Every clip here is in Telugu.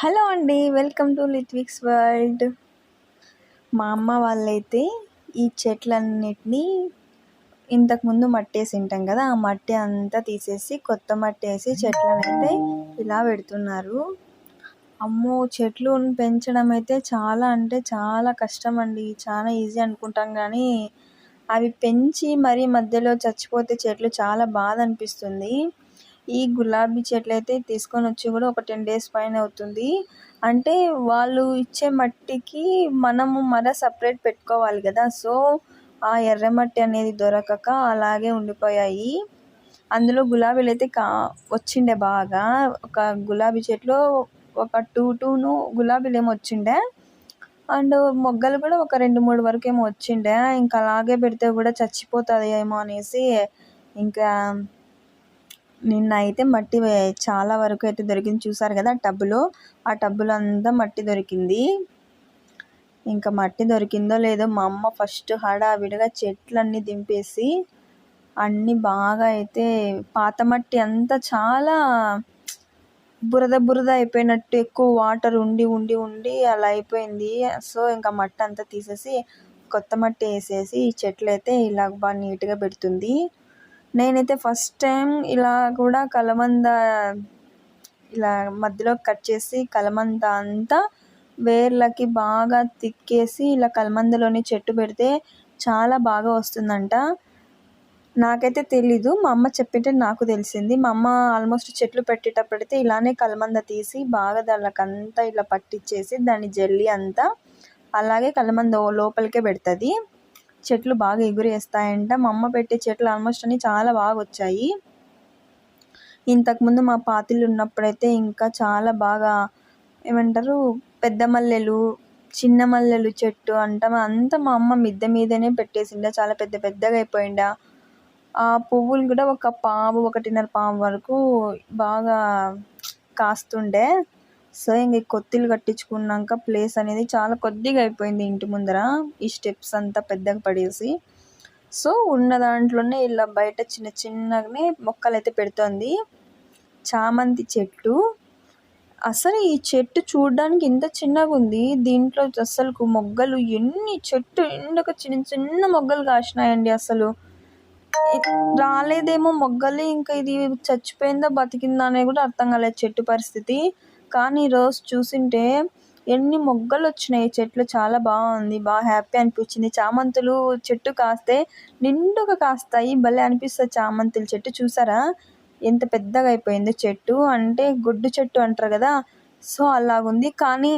హలో అండి వెల్కమ్ టు లిట్విక్స్ వరల్డ్. మా అమ్మ వాళ్ళైతే ఈ చెట్లన్నిటినీ ఇంతకుముందు మట్టి వేసి ఉంటాం కదా ఆ మట్టి అంతా తీసేసి కొత్త మట్టి వేసి చెట్లను అయితే ఇలా పెడుతున్నారు. అమ్మో చెట్లు పెంచడం అయితే చాలా అంటే చాలా కష్టం అండి. చాలా ఈజీ అనుకుంటాం కానీ అవి పెంచి మరీ మధ్యలో చచ్చిపోతే చెట్లు చాలా బాధ అనిపిస్తుంది. ఈ గులాబీ చెట్లు అయితే తీసుకొని వచ్చి కూడా ఒక టెన్ డేస్ పైన అవుతుంది. అంటే వాళ్ళు ఇచ్చే మట్టికి మనము మర సపరేట్ పెట్టుకోవాలి కదా. సో ఆ ఎర్రమట్టి అనేది దొరకక అలాగే ఉండిపోయాయి. అందులో గులాబీలు అయితే కా వచ్చిండే బాగా. ఒక గులాబీ చెట్లు ఒక టూ టూను గులాబీలు ఏమో వచ్చిండే. అండ్ మొగ్గలు కూడా ఒక రెండు మూడు వరకు ఏమో వచ్చిండే. ఇంకా అలాగే పెడితే కూడా చచ్చిపోతుంది ఏమో అనేసి ఇంకా నిన్న అయితే మట్టి చాలా వరకు అయితే దొరికింది. చూసారు కదా టబ్బులో? ఆ టబ్బులో అంతా మట్టి దొరికింది. ఇంకా మట్టి దొరికిందో లేదో మా అమ్మ ఫస్ట్ హడావిడిగా చెట్లన్నీ దింపేసి అన్నీ బాగా అయితే పాత మట్టి అంతా చాలా బురద బురద అయిపోయినట్టు ఎక్కువ వాటర్ ఉండి ఉండి ఉండి అలా అయిపోయింది. సో ఇంకా మట్టి అంతా తీసేసి కొత్త మట్టి వేసేసి ఈ చెట్లు అయితే ఇలా బాగా నీట్గా పెడుతుంది. నేనైతే ఫస్ట్ టైం ఇలా కూడా కలమంద ఇలా మధ్యలో కట్ చేసి కలమంద అంతా వేర్లకి బాగా తిక్కేసి ఇలా కలమందలోని చెట్టు పెడితే చాలా బాగా వస్తుందంట. నాకైతే తెలీదు. మా అమ్మ చెప్పింటే నాకు తెలిసింది. మా అమ్మ ఆల్మోస్ట్ చెట్లు పెట్టేటప్పుడైతే ఇలానే కలమంద తీసి బాగా దానికంతా ఇలా పట్టించేసి దాని జల్లి అంతా అలాగే కలమంద లోపలికే పెడుతుంది. చెట్లు బాగా ఎగురేస్తాయంట. మా అమ్మ పెట్టే చెట్లు ఆల్మోస్ట్ అన్ని చాలా బాగా వచ్చాయి. ఇంతకుముందు మా పాతిళ్ళు ఉన్నప్పుడైతే ఇంకా చాలా బాగా ఏమంటారు పెద్ద మల్లెలు చిన్న మల్లెలు చెట్టు అంట. అంతా మా అమ్మ మిద్దె మీదనే పెట్టేసిండ. చాలా పెద్ద పెద్దగా అయిపోయిండ. ఆ పువ్వులు కూడా ఒక పావు ఒకటిన్నర పావు వరకు బాగా కాస్తుండే. సో ఇంక కొత్తిలు కట్టించుకున్నాక ప్లేస్ అనేది చాలా కొద్దిగా అయిపోయింది ఇంటి ముందర. ఈ స్టెప్స్ అంతా పెద్దగా పడేసి. సో ఉన్న దాంట్లోనే ఇలా బయట చిన్న చిన్నగానే మొక్కలు అయితే పెడుతోంది. చామంతి చెట్టు. అసలు ఈ చెట్టు చూడడానికి ఇంత చిన్నగా ఉంది. దీంట్లో అసలు మొగ్గలు ఎన్ని చెట్టు ఎండక చిన్న చిన్న మొగ్గలు కాసినాయండి అసలు. రాలేదేమో మొగ్గలు ఇంకా ఇది చచ్చిపోయిందా బతికిందా అనేది కూడా అర్థం కాలేదు చెట్టు పరిస్థితి. కానీ రోజు చూసింటే ఎన్ని మొగ్గలు వచ్చినాయి చెట్లు చాలా బాగుంది. బాగా హ్యాపీ అనిపించింది. చామంతులు చెట్టు కాస్తే నిండుగా కాస్తాయి. భలే అనిపిస్తుంది చామంతుల చెట్టు. చూసారా? ఎంత పెద్దగా అయిపోయిందో చెట్టు. అంటే గుడ్డు చెట్టు అంటారు కదా? సో అలాగుంది. కానీ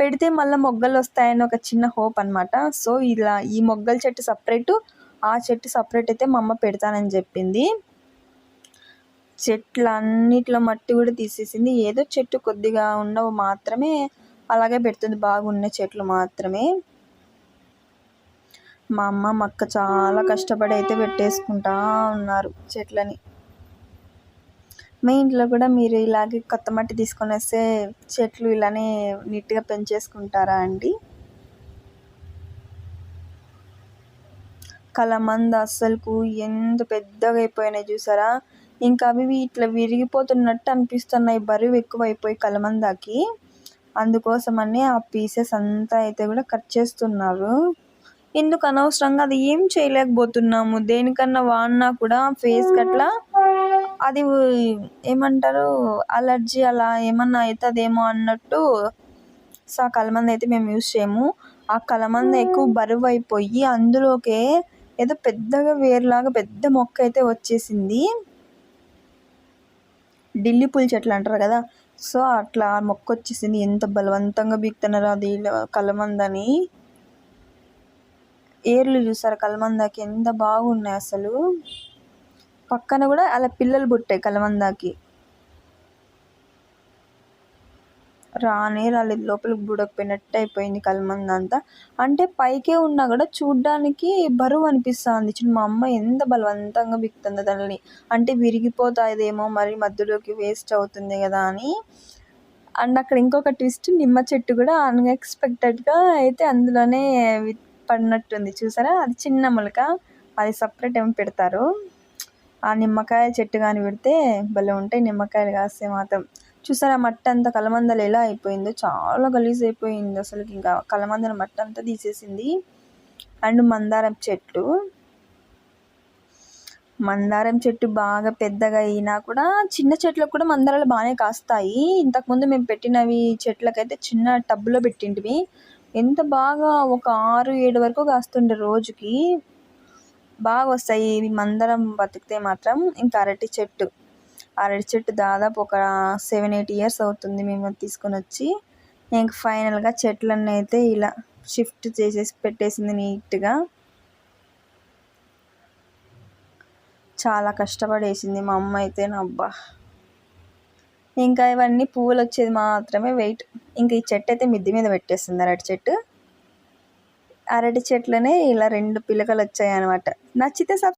పెడితే మళ్ళీ మొగ్గలు వస్తాయని ఒక చిన్న హోప్ అనమాట సో ఇలా ఈ మొగ్గల చెట్టు సపరేటు ఆ చెట్టు సపరేట్ అయితే మా అమ్మ పెడతానని చెప్పింది. చెట్లన్నిట్లో మట్టి కూడా తీసేసింది. ఏదో చెట్టు కొద్దిగా ఉండవు మాత్రమే అలాగే పెడుతుంది. బాగున్న చెట్లు మాత్రమే. మా అమ్మ మక్క చాలా కష్టపడి అయితే పెట్టేసుకుంటా ఉన్నారు చెట్లని. మీ ఇంట్లో కూడా మీరు ఇలాగే కొత్త మట్టి తీసుకొని వస్తే చెట్లు ఇలానే నీట్గా పెంచేసుకుంటారా అండి? కలమంద అస్సలకు ఎంత పెద్దగా అయిపోయినాయి చూసారా? ఇంకా అవి ఇట్లా విరిగిపోతున్నట్టు అనిపిస్తున్నాయి. బరువు ఎక్కువైపోయి కలమందాకి. అందుకోసమని ఆ పీసెస్ అంతా అయితే కూడా కట్ చేస్తున్నారు. ఎందుకు అనవసరంగా అది ఏం చేయలేకపోతున్నాము? దేనికన్నా వాడినా కూడా ఫేస్ అట్లా అది ఏమంటారు? అలర్జీ అలా ఏమన్నా అవుతుందేమో అన్నట్టు సో ఆ కలమంద అయితే మేము యూజ్ చేయము. ఆ కలమంద ఎక్కువ బరువు అయిపోయి అందులోకే ఏదో పెద్దగా వేరులాగా పెద్ద మొక్క అయితే వచ్చేసింది. ఢిల్లీ పూల చెట్లు అంటారు కదా. సో అట్లా మొక్క వచ్చేసింది. ఎంత బలవంతంగా బీక్తున్నారు అది కలమందని. ఏర్లు చూసారు? కలమందాకి ఎంత బాగున్నాయి అసలు. పక్కన కూడా అలా పిల్లలు పుట్టాయి కలమందాకి. రానే రాలేదు. లోపలికి బుడకపోయినట్టు అయిపోయింది కలమంద అంతా. అంటే పైకే ఉన్నా కూడా చూడ్డానికి బరువు అనిపిస్తుంది. చూడు మా అమ్మ ఎంత బలవంతంగా బిక్తుంది దానిని అంటే విరిగిపోతాదేమో మరి మధ్యలోకి వేస్ట్ అవుతుంది కదా అని. అండ్ అక్కడ ఇంకొక ట్విస్ట్ నిమ్మ చెట్టు కూడా అన్ఎక్స్పెక్టెడ్గా అయితే అందులోనే పడినట్టుంది. చూసారా? అది చిన్న మొలక. అది సపరేట్ ఏమో పెడతారు. ఆ నిమ్మకాయ చెట్టు కానీ పెడితే భలే ఉంటాయి నిమ్మకాయలు కాస్తే మాత్రం. చూసారా? మట్టి అంతా కలమందలు ఎలా అయిపోయిందో? చాలా గలీజ్ అయిపోయింది అసలు ఇంకా కలమందల మట్టి అంతా తీసేసింది. అండ్ మందారం చెట్టు. మందారం చెట్టు బాగా పెద్దగా అయినా కూడా చిన్న చెట్లకు కూడా మందారాలు బాగానే కాస్తాయి. ఇంతకుముందు మేము పెట్టినవి చెట్లకైతే చిన్న టబ్లో పెట్టింటివి. ఎంత బాగా ఒక ఆరు ఏడు వరకు కాస్తుండే రోజుకి. బాగా వస్తాయి. ఇవి మందరం బతికితే మాత్రం. ఇంకా అరటి చెట్టు. అరటి చెట్టు దాదాపు ఒక సెవెన్ ఎయిట్ ఇయర్స్ అవుతుంది మేము తీసుకొని వచ్చి. ఇంక ఫైనల్గా చెట్లన్నీ అయితే ఇలా షిఫ్ట్ చేసేసి పెట్టేసింది నీట్గా చాలా కష్టపడేసింది మా అమ్మ అయితే నా అబ్బా. ఇంకా ఇవన్నీ పువ్వులు వచ్చేది మాత్రమే వెయిట్ ఇంకా ఈ చెట్టు అయితే మిద్ది మీద పెట్టేస్తుంది అరటి చెట్టు అరటి చెట్లనే ఇలా రెండు పిలకలు వచ్చాయి అనమాట నచ్చితే సబ్